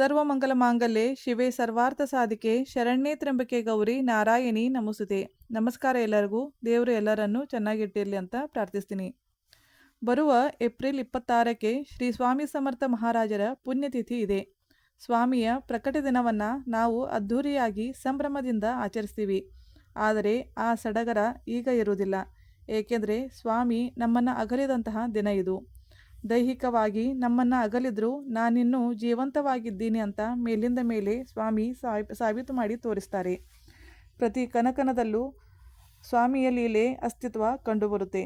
ಸರ್ವಮಂಗಲ ಮಾಂಗಲ್ಯ, ಶಿವೆ ಸರ್ವಾರ್ಥ ಸಾಧಿಕೆ, ಶರಣ್ಯೇ ತ್ರ್ಯಂಬಕೆ ಗೌರಿ, ನಾರಾಯಣಿ ನಮಸ್ತೆ. ನಮಸ್ಕಾರ ಎಲ್ಲರಿಗೂ. ದೇವರು ಎಲ್ಲರನ್ನೂ ಚೆನ್ನಾಗಿಟ್ಟಿರಲಿ ಅಂತ ಪ್ರಾರ್ಥಿಸ್ತೀನಿ. ಬರುವ ಏಪ್ರಿಲ್ ಇಪ್ಪತ್ತಾರಕ್ಕೆ ಶ್ರೀ ಸ್ವಾಮಿ ಸಮರ್ಥ ಮಹಾರಾಜರ ಪುಣ್ಯತಿಥಿ ಇದೆ. ಸ್ವಾಮಿಯ ಪ್ರಕಟ ದಿನವನ್ನು ನಾವು ಅದ್ಧೂರಿಯಾಗಿ ಸಂಭ್ರಮದಿಂದ ಆಚರಿಸ್ತೀವಿ. ಆದರೆ ಆ ಸಡಗರ ಈಗ ಇರುವುದಿಲ್ಲ. ಏಕೆಂದರೆ ಸ್ವಾಮಿ ನಮ್ಮನ್ನು ಅಗಲಿದಂತಹ ದಿನ ಇದು. ದೈಹಿಕವಾಗಿ ನಮ್ಮನ್ನು ಅಗಲಿದ್ರು, ನಾನಿನ್ನೂ ಜೀವಂತವಾಗಿದ್ದೀನಿ ಅಂತ ಮೇಲಿಂದ ಮೇಲೆ ಸ್ವಾಮಿ ಸಾಬ್ ಸಾಬೀತು ಮಾಡಿ ತೋರಿಸ್ತಾರೆ. ಪ್ರತಿ ಕನಕನದಲ್ಲೂ ಸ್ವಾಮಿಯ ಲೀಲೆ ಅಸ್ತಿತ್ವ ಕಂಡುಬರುತ್ತೆ.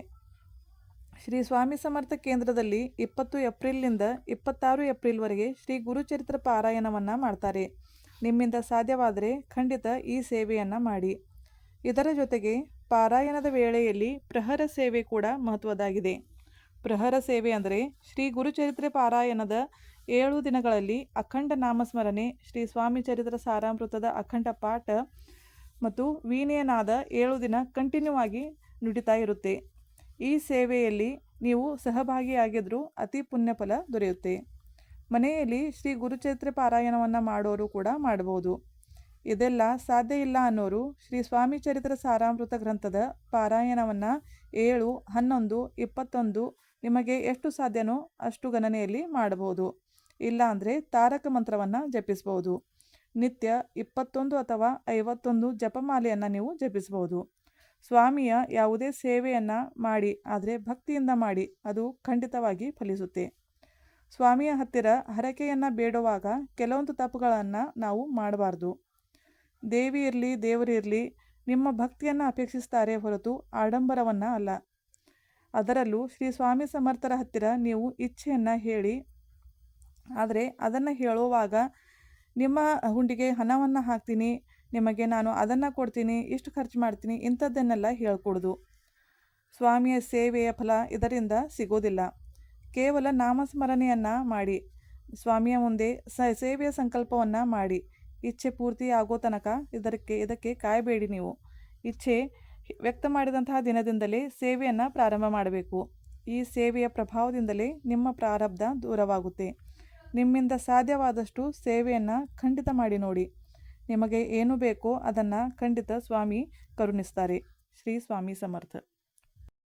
ಶ್ರೀ ಸ್ವಾಮಿ ಸಮರ್ಥ ಕೇಂದ್ರದಲ್ಲಿ ಇಪ್ಪತ್ತು ಏಪ್ರಿಲ್ನಿಂದ ಇಪ್ಪತ್ತಾರು ಏಪ್ರಿಲ್ವರೆಗೆ ಶ್ರೀ ಗುರುಚರಿತ್ರ ಪಾರಾಯಣವನ್ನು ಮಾಡ್ತಾರೆ. ನಿಮ್ಮಿಂದ ಸಾಧ್ಯವಾದರೆ ಖಂಡಿತ ಈ ಸೇವೆಯನ್ನು ಮಾಡಿ. ಇದರ ಜೊತೆಗೆ ಪಾರಾಯಣದ ವೇಳೆಯಲ್ಲಿ ಪ್ರಹರ ಸೇವೆ ಕೂಡ ಮಹತ್ವದಾಗಿದೆ. ಪ್ರಹರ ಸೇವೆ ಅಂದರೆ ಶ್ರೀ ಗುರುಚರಿತ್ರೆ ಪಾರಾಯಣದ ಏಳು ದಿನಗಳಲ್ಲಿ ಅಖಂಡ ನಾಮಸ್ಮರಣೆ, ಶ್ರೀ ಸ್ವಾಮಿ ಚರಿತ್ರ ಸಾರಾಮೃತದ ಅಖಂಡ ಪಾಠ ಮತ್ತು ವೀಣೆಯನಾದ ಏಳು ದಿನ ಕಂಟಿನ್ಯೂ ಆಗಿ ನುಡಿತಾ ಇರುತ್ತೆ. ಈ ಸೇವೆಯಲ್ಲಿ ನೀವು ಸಹಭಾಗಿಯಾಗಿದ್ದರೂ ಅತಿ ಪುಣ್ಯಫಲ ದೊರೆಯುತ್ತೆ. ಮನೆಯಲ್ಲಿ ಶ್ರೀ ಗುರುಚರಿತ್ರೆ ಪಾರಾಯಣವನ್ನು ಮಾಡೋರು ಕೂಡ ಮಾಡಬಹುದು ಇದೆಲ್ಲ ಸಾಧ್ಯ ಇಲ್ಲ ಅನ್ನೋರು ಶ್ರೀ ಸ್ವಾಮಿ ಚರಿತ್ರ ಸಾರಾಮೃತ ಗ್ರಂಥದ ಪಾರಾಯಣವನ್ನು ಏಳು, ಹನ್ನೊಂದು, ಇಪ್ಪತ್ತೊಂದು ನಿಮಗೆ ಎಷ್ಟು ಸಾಧ್ಯನೋ ಅಷ್ಟು ಗಣನೆಯಲ್ಲಿ ಮಾಡಬಹುದು. ಇಲ್ಲಾಂದರೆ ತಾರಕ ಮಂತ್ರವನ್ನು ಜಪಿಸಬಹುದು. ನಿತ್ಯ ಇಪ್ಪತ್ತೊಂದು ಅಥವಾ ಐವತ್ತೊಂದು ಜಪಮಾಲೆಯನ್ನು ನೀವು ಜಪಿಸಬಹುದು. ಸ್ವಾಮಿಯ ಯಾವುದೇ ಸೇವೆಯನ್ನು ಮಾಡಿ, ಆದರೆ ಭಕ್ತಿಯಿಂದ ಮಾಡಿ, ಅದು ಖಂಡಿತವಾಗಿ ಫಲಿಸುತ್ತೆ. ಸ್ವಾಮಿಯ ಹತ್ತಿರ ಹರಕೆಯನ್ನು ಬೇಡುವಾಗ ಕೆಲವೊಂದು ತಪ್ಪುಗಳನ್ನು ನಾವು ಮಾಡಬಾರ್ದು. ದೇವಿ ಇರಲಿ ದೇವರಿರಲಿ ನಿಮ್ಮ ಭಕ್ತಿಯನ್ನು ಅಪೇಕ್ಷಿಸ್ತಾರೆ ಹೊರತು ಆಡಂಬರವನ್ನು ಅಲ್ಲ. ಅದರಲ್ಲೂ ಶ್ರೀ ಸ್ವಾಮಿ ಸಮರ್ಥರ ಹತ್ತಿರ ನೀವು ಇಚ್ಛೆಯನ್ನು ಹೇಳಿ. ಆದರೆ ಅದನ್ನು ಹೇಳುವಾಗ ನಿಮ್ಮ ಹುಂಡಿಗೆ ಹಣವನ್ನು ಹಾಕ್ತೀನಿ, ನಿಮಗೆ ನಾನು ಅದನ್ನು ಕೊಡ್ತೀನಿ, ಇಷ್ಟು ಖರ್ಚು ಮಾಡ್ತೀನಿ, ಇಂಥದ್ದನ್ನೆಲ್ಲ ಹೇಳ್ಕೊಡ್ದು. ಸ್ವಾಮಿಯ ಸೇವೆಯ ಫಲ ಇದರಿಂದ ಸಿಗೋದಿಲ್ಲ. ಕೇವಲ ನಾಮಸ್ಮರಣೆಯನ್ನು ಮಾಡಿ, ಸ್ವಾಮಿಯ ಮುಂದೆ ಸ, ಸೇವೆಯ ಸಂಕಲ್ಪವನ್ನು ಮಾಡಿ. ಇಚ್ಛೆ ಪೂರ್ತಿ ಆಗೋ ತನಕ ಇದಕ್ಕೆ ಇದಕ್ಕೆ ಕಾಯಬೇಡಿ ನೀವು. ಇಚ್ಛೆ ವ್ಯಕ್ತ ಮಾಡಿದಂತಹ ದಿನದಿಂದಲೇ ಸೇವೆಯನ್ನು ಪ್ರಾರಂಭ ಮಾಡಬೇಕು. ಈ ಸೇವೆಯ ಪ್ರಭಾವದಿಂದಲೇ ನಿಮ್ಮ ಪ್ರಾರಬ್ಧ ದೂರವಾಗುತ್ತೆ. ನಿಮ್ಮಿಂದ ಸಾಧ್ಯವಾದಷ್ಟು ಸೇವೆಯನ್ನು ಖಂಡಿತ ಮಾಡಿ ನೋಡಿ. ನಿಮಗೆ ಏನು ಬೇಕೋ ಅದನ್ನು ಖಂಡಿತ ಸ್ವಾಮಿ ಕರುಣಿಸ್ತಾರೆ. ಶ್ರೀ ಸ್ವಾಮಿ ಸಮರ್ಥ.